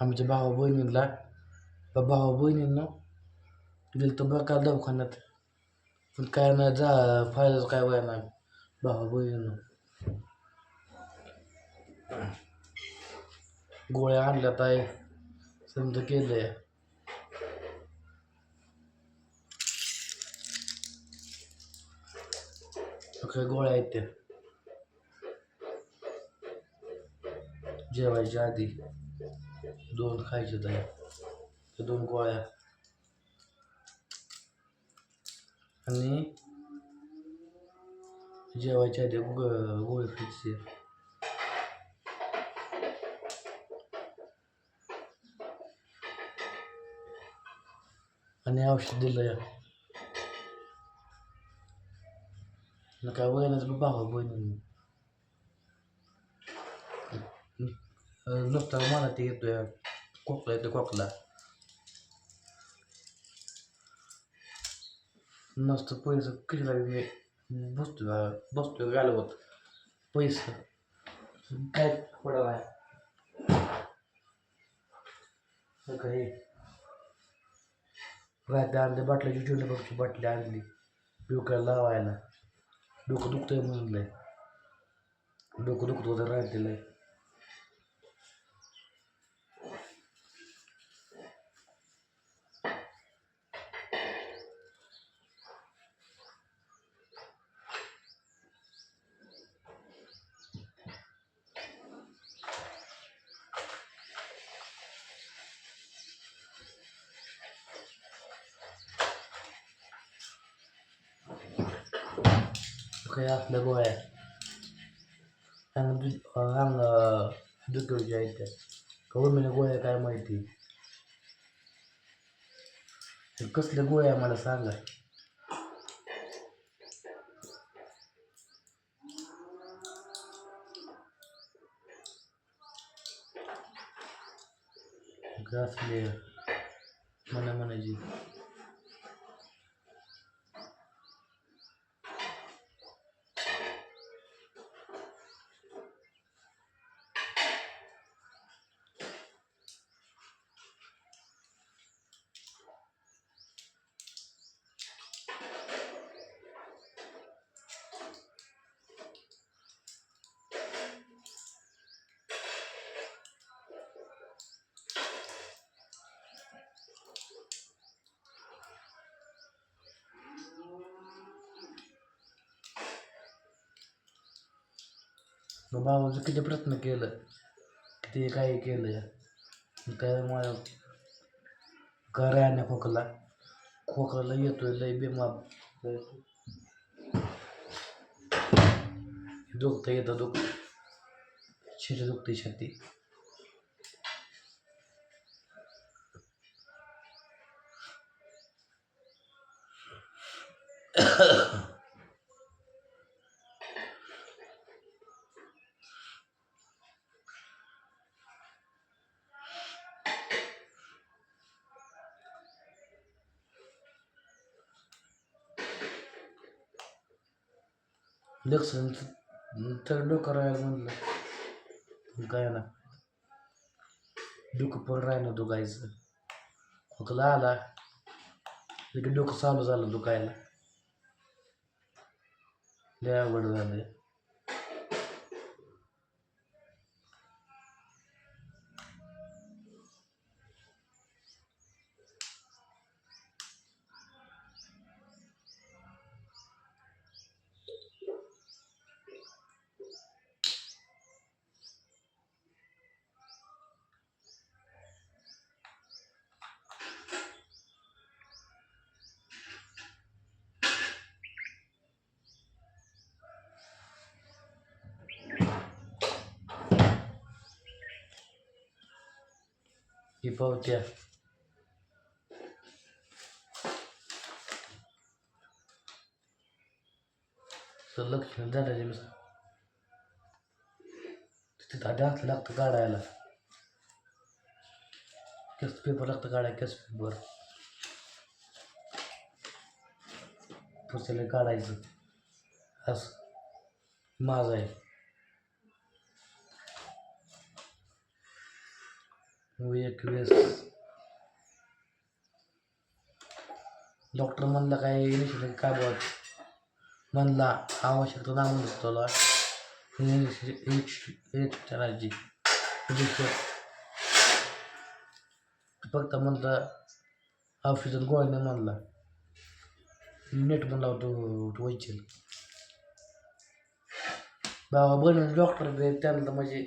आमच्या भावा बा भावा बहिणींना गेलं तर बरं का दवाखान्यात पण काय नाही जा फायदाच काय वय नाही भावा बहिणींना गोळ्या आणल्यात आहे समजा केलंय सगळ्या गोळ्या आहेत त्या जेवायच्या आधी दोन खायचे त्या दोन गोळ्या. आणि जेवायच्या आधी गो- गोळी खायची. आणि औषध दिलं या. काय वयानंच भावा बहिणी नुसता मला ते येतोय कोकला येतो कोकला नुसतं पैसे कितीला मी बसतोय बसतोय घालवत पैसे. काय पडा आहे काही रात्री आणल्या बाटल्याची ट्युलबॉक्सची बाटली आणली. डोक्याला लावायला. डोकं दुखतंय म्हणलंय डोकं दुखत होतं रात्रीला काही असल्या गोळ्या चांगलं अंग दुखवच्या आहेत त्या कवरमेल्या गोळ्या काय माहिती हे कसल्या गोळ्या मला सांगा काय असले मना म्हणायची मग बाबाचं किती प्रयत्न केलं किती काही केलं त्यामुळे मला खोकला खोकला येतोय लय बिमार. दुखतं येतं दुख. शिरी दुखते छाती. लक्षण तर डोकं राहायला म्हणलं काय ना डोकं पण राहिलं दुखायचं खोकला आला डोकं चालू झालं दुखायला लय आवड झालं ही पावत्या तर लक्ष्मी झाडाचे नुसतं तिथं आधी हात लागतं काढायला केस पेपर लागतं काढायला केस पेपर पुढच्याला काढायचं असं माझं आहे व एक वेळेस. डॉक्टर म्हणला काय इंजेक्शन काय बघ म्हणला आवश्यकता ना म्हणतो तुला इंजेक्शनाची इंजेक्शन फक्त म्हणला ऑफिसर गोळ्याने म्हणला. नेट म्हणला होतो वैचल बाबा बनवून डॉक्टर बी त्यांना म्हणजे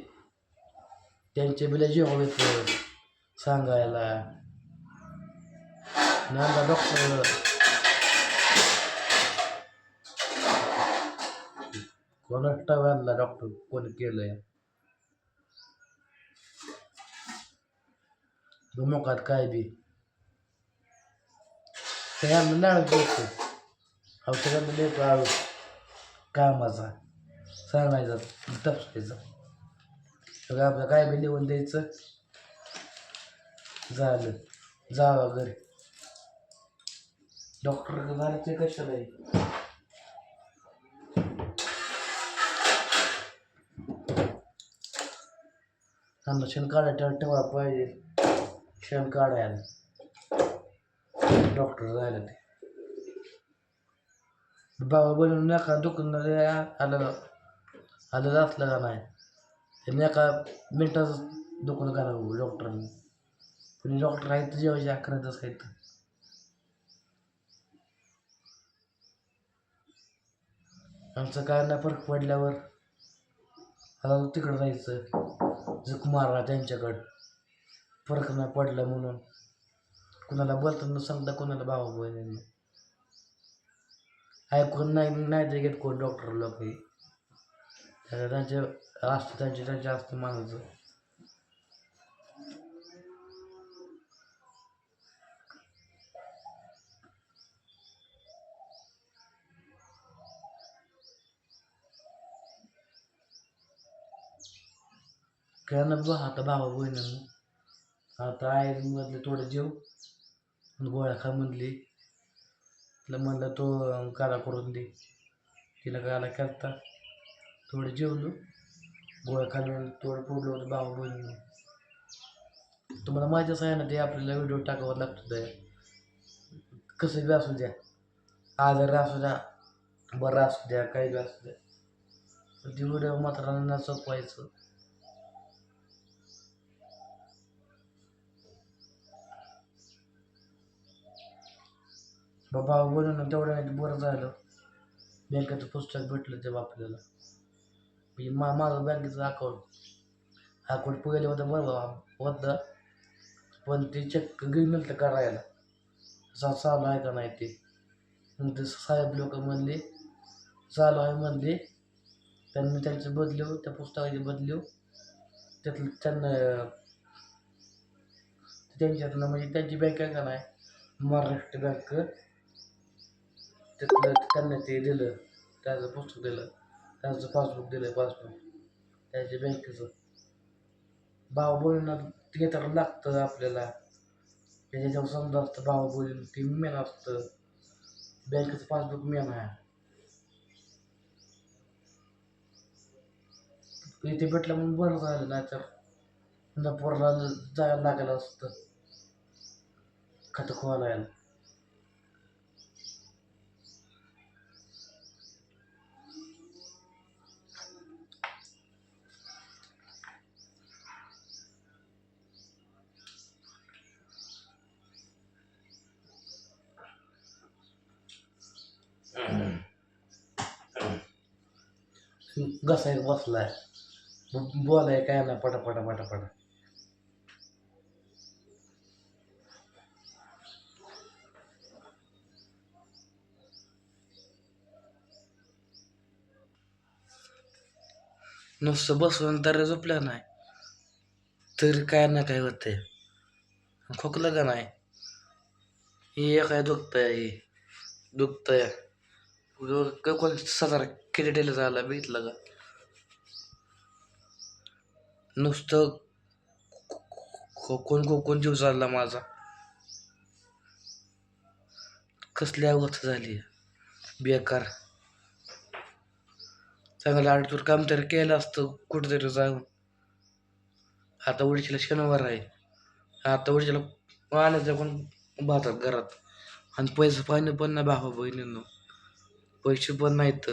त्यांचे बिला जेव्हा येतं सांगायला. नांदा डॉक्टर. कोणाटा वाढला डॉक्टर? कोण केलंय? मुखात काय बी? सगळ्यांना नाळ घेतो औषधांना देतो आळू. कामाचा. सांगायचा तपसायचा. सगळं आपलं काय बी लिहून द्यायचं? झालं. जावा घरी. डॉक्टर झालं ते कशाला आहे? त्यांना शेण काढायला ठेवा पाहिजे. शेण काढायला. डॉक्टर झालं ते. बाबा बनवून नका दुखून आलं आलं असलं का नाही? ते एका मिनटाचं दुकान करावं डॉक्टरांनी पण डॉक्टर आहेत जेवायचे अकरा तास आहेत आमचं काळांना फरक पडल्यावर तिकडं जायचं झुक मारला त्यांच्याकडं फरक नाही पडला म्हणून कुणाला बोलताना सांगता कुणाला भावा बहिणींना ऐकून नाही नाही ते घेत कोण डॉक्टर लोक त्यांचे असतं त्यांचे त्यांचे असतं मानायचं काय ना बा आता भावा बहिणींना आता आई थोडं जेव. आणि गोळ्या खा म्हणली. तिला म्हणलं तो काला करून दे. तिला काला करता थोडं जेवलो. गोळ्या खाल्लं थोडं पुरलं होतं भावा बहिणीनं तुम्हाला माझ्याच आहे ना ते आपल्याला व्हिडिओ टाकावा लागतो ते कसं बी असू द्या. आजार असू द्या बरं असू द्या काही बी असू द्या. पण ती व्हिडिओ मात्र न चुकवायचं बाबा बनवून तेवढं बरं झालं. बँकेचं पुस्तक भेटलं तेव्हा आपल्याला. म्हणजे मा माझं बँकेचं अकाउंट अकाउंट पहिले होतं बरं होतं. पण ते चेक गेली नंतर करायला. सा चालू आहे का नाही ते. मग ते साहेब लोक म्हणले चालू आहे म्हणले. त्यांनी त्यांचे बदलू त्या पुस्तकाचे बदलू. त्यातलं त्यांना त्यांच्यातनं म्हणजे त्यांची बँक आहे का नाही? महाराष्ट्र बँक. तिथलं त्यांना ते दिलं त्याचं पुस्तक दिलं त्यांचं पासबुक दिलं पासबुक. त्याच्या बँकेचं. भाव बोलींना ते तर लागतं आपल्याला. त्याच्यावर समजा असतं भाव बोलून ते मेन असतं. बँकेचं पासबुक मेन आहे. इथे भेटलं म्हणून बरं झालं नाही तर इंदापूरला जायला लागलं असतं. खातं खोलायला. घसा एक बसलाय. बोलाय काय ना पटा पटा पटा पटा. नुसतं बसून तर झोपलं नाही. तरी काय ना काय होतंय. खोकलं का नाही? हे काय दुखतंय हे दुखतंय. कोण साधारण जायला झाला बघितलं का? नुसतं कोण कोण जीव चालला माझा? कसली अवस्था झाली? बेकार. चांगलं आडतूर काम तरी केलं असतं कुठेतरी जाऊन. आता उडीशीला शनिवार आहे. आता वर्षाला पाण्याचं पण भातात घरात. आणि पैसे पाणी पण नाही भावा बहिणींनो. पैसे पण नाहीत.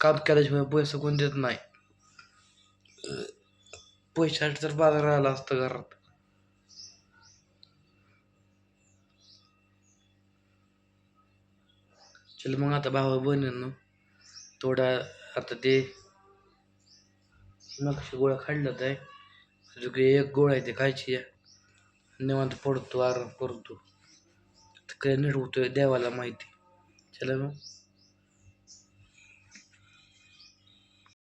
काम केल्याशिवाय पैसे कोण देत नाही. पैशासाठी तर बाजार आला असतं घरात. चल मग आता भावा बहिणींनो थोडा आता ते नक्षी गोळा खाल्ल्यात आहे. अजून एक गोळा आहे ते खायची आहे. निवांत पडतो आराम करतो. आता काय नीट होतोय देवाला माहिती. चला मग.